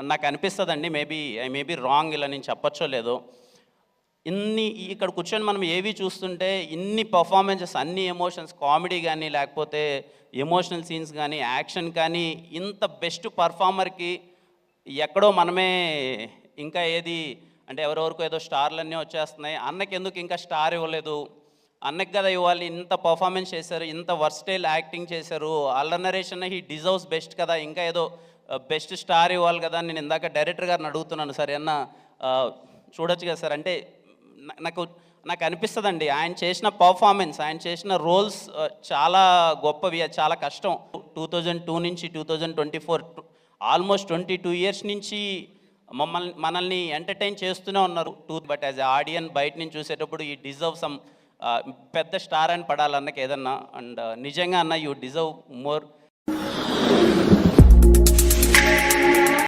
నాకు అనిపిస్తుందండి. Maybe I maybe wrong ఇలా నేను చెప్పచ్చో లేదో. ఇన్ని ఇక్కడ కూర్చొని మనం ఏవి చూస్తుంటే ఇన్ని పర్ఫార్మెన్సెస్ అన్ని ఎమోషన్స్ కామెడీ కానీ లేకపోతే ఎమోషనల్ సీన్స్ కానీ యాక్షన్ కానీ ఇంత బెస్ట్ పర్ఫార్మర్కి ఎక్కడో మనమే ఇంకా ఏది అంటే ఎవరెవరికో ఏదో స్టార్లన్నీ వచ్చేస్తున్నాయి. అన్నకి ఎందుకు ఇంకా స్టార్ ఇవ్వలేదు? అన్నకి కదా ఇవ్వాలి ఇంత పర్ఫార్మెన్స్ చేశారు ఇంత వర్స్టైల్ యాక్టింగ్ చేశారు. అల్లనరేషన్ హీ డిజర్వ్స్ బెస్ట్ కదా. ఇంకా ఏదో బెస్ట్ స్టార్ ఇవ్వాలి కదా నేను ఇందాక డైరెక్టర్ గారిని అడుగుతున్నాను సార్ ఏమన్నా చూడొచ్చు కదా సార్? అంటే నాకు నాకు అనిపిస్తుందండి. ఆయన చేసిన పర్ఫార్మెన్స్ ఆయన చేసిన రోల్స్ చాలా గొప్పవి చాలా కష్టం. టూ థౌజండ్ టూ నుంచి two thousand twenty four almost twenty two years నుంచి మమ్మల్ని మనల్ని ఎంటర్టైన్ చేస్తూనే ఉన్నారు. టూ బట్ యాజ్ ఆడియన్ బయట నుంచి చూసేటప్పుడు ఈ డిజర్వ్ సమ్ పెద్ద స్టార్ అని పడాలన్నకి ఏదన్నా అండ్ నిజంగా అన్న యూ డిజర్వ్ మోర్